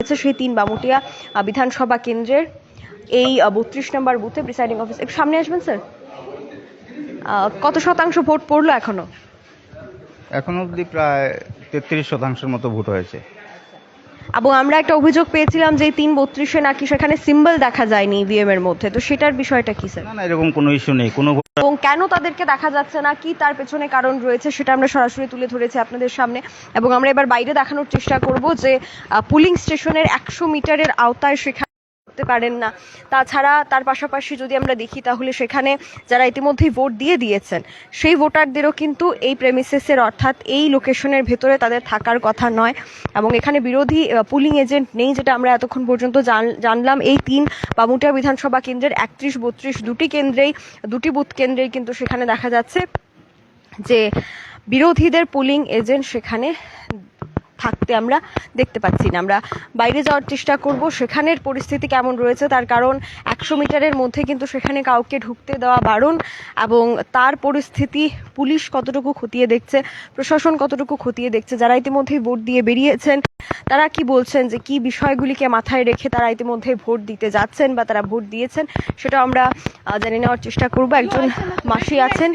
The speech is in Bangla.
হয়েছে সেই তিন বামুটিয়া বিধানসভা কেন্দ্রের এই বত্রিশ নম্বর বুথে প্রিসাইডিং অফিস একটু সামনে আসবেন স্যার কত শতাংশ ভোট পড়ল এখনও? এখন অবধি প্রায় তেত্রিশ শতাংশের মতো ভোট হয়েছে। এবং আমরা একটা অভিযোগ পেয়েছিলাম যে তিন বত্রিশে নাকি সেখানে সিম্বল দেখা যায়নি ইভিএম এর মধ্যে। তো সেটার বিষয়টা কি স্যার না না এরকম কোনো ইস্যু নেই। কোনো এবং কেন তাদেরকে দেখা যাচ্ছে না? কি তার পেছনে কারণ রয়েছে? সেটা আমরা সরাসরি তুলে ধরেছি আপনাদের সামনে। এবং আমরা এবার বাইরে দেখানোর চেষ্টা করব যে পুলিং স্টেশনের একশো মিটারের আওতায় সেখানে করতে পারেন না। তাছাড়া তার পাশাপাশি যদি আমরা দেখি, তাহলে সেখানে যারা ইতিমধ্যেই ভোট দিয়ে দিয়েছেন, সেই ভোটারদেরও কিন্তু এই প্রেমিসেসের অর্থাৎ এই লোকেশনের ভেতরে তাদের থাকার কথা নয়। এবং এখানে বিরোধী পুলিং এজেন্ট নেই যেটা আমরা এতক্ষণ পর্যন্ত জান- জানলাম। এই তিন বামুটিয়া বিধানসভা কেন্দ্রের একত্রিশ, বত্রিশ দুটি কেন্দ্রেই, দুটি বুথ কেন্দ্রেই কিন্তু সেখানে দেখা যাচ্ছে যে বিরোধীদের পুলিং এজেন্ট সেখানে থাকতে আমরা দেখতে পাচ্ছি না। আমরা বাইরে যাওয়ার চেষ্টা করব। সেখানের পরিস্থিতি কেমন রয়েছে? তার কারণ একশো মিটারের মধ্যে কিন্তু সেখানে কাউকে ঢুকতে দেওয়া বারণ এবং তার পরিস্থিতি পুলিশ কতটুকু খতিয়ে দেখছে, প্রশাসন কতটুকু খতিয়ে দেখছে, যারা ইতিমধ্যেই ভোট দিয়ে বেরিয়েছেন, তারা কি বলছেন যে কি বিষয়গুলিকে মাথায় রেখে তারা ইতিমধ্যে ভোট দিতে যাচ্ছেন বা তারা ভোট দিয়েছেন সেটা আমরা জেনে নেওয়ার চেষ্টা করব। একজন মাসি আছেন।